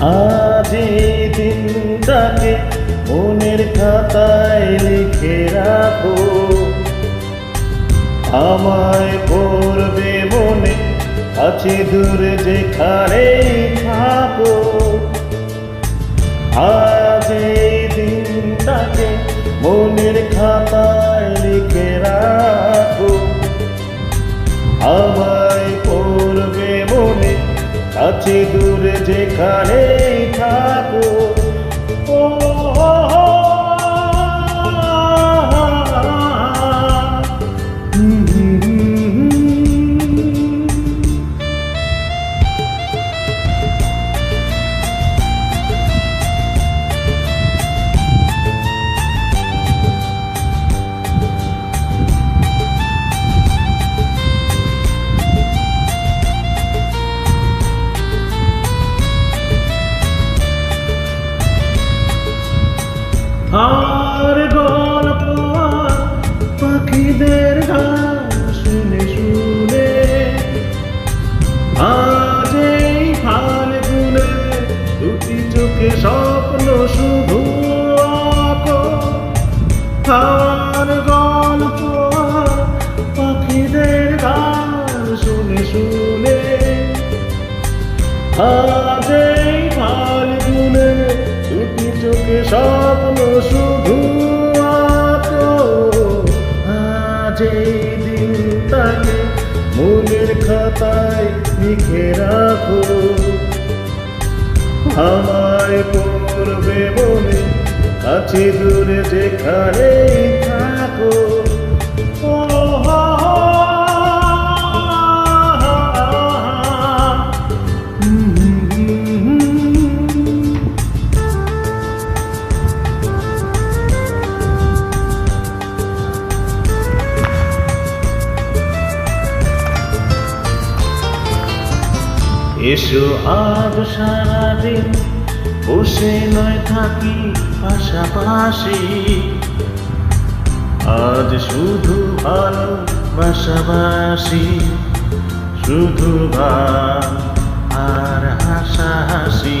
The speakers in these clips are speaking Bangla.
এই দিনটাকে মনের খাতায় লিখে রাখো। আমায় পড়বে মনে, আছে দূরে যেখানে থাকো। আজ এই দিনটাকে মনের খাতায় লিখে রাখো। আমায় পড়বে মনে কাছে দূরে আজ এই ফাল্গুনে দুটি চোখে স্বপ্ন শুধু আজ এই দিনটাকে মনের খাতায় লিখে রাখো। মনে, কাছে দূরে যেখানে থাকো। ও এসো আজ সারাদিন বসে নয় থাকি পাশাপাশি। আজ শুধু ভালো পাশাপাশি শুধু গান আর হাসাহাসি।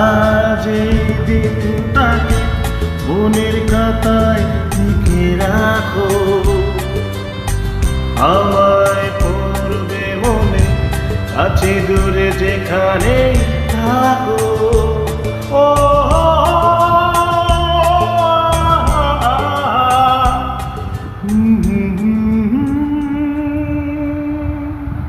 আজ এই দিনটাকে মনের লিখে রাখো। আমায় পড়বে মনে কাছে দূরে যেখানে থাকো। ও